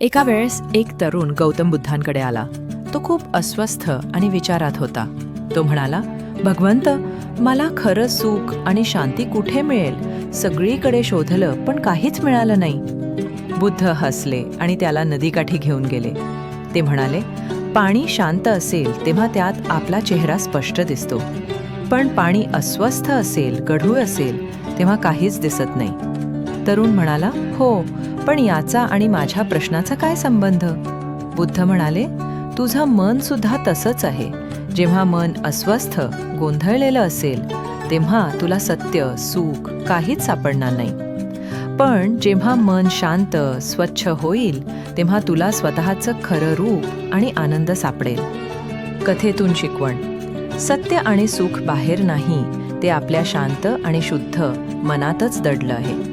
एका वेळेस एक तरुण गौतम बुद्धांकडे आला. तो खूप अस्वस्थ आणि विचारात होता. तो म्हणाला भगवंत मला खरं सुख आणि शांती कुठे मिळेल? सगळीकडे शोधलं पण काहीच मिळालं नाही. बुद्ध हसले आणि त्याला नदीकाठी घेऊन गेले. ते म्हणाले पाणी शांत असेल तेव्हा त्यात आपला चेहरा स्पष्ट दिसतो. पण पाणी अस्वस्थ असेल गढूळ असेल तेव्हा काहीच दिसत नाही. तरुण म्हणाला हो पण याचा आणि माझ्या प्रश्नाचा काय संबंध? बुद्ध म्हणाले तुझं मन सुद्धा तसंच आहे. जेव्हा मन अस्वस्थ गोंधळलेलं असेल तेव्हा तुला सत्य सुख काहीच सापडणार नाही. पण जेव्हा मन शांत स्वच्छ होईल तेव्हा तुला स्वतःचं खरं रूप आणि आनंद सापडेल. कथेतून शिकवण. सत्य आणि सुख बाहेर नाही ते आपल्या शांत आणि शुद्ध मनातच दडलं आहे.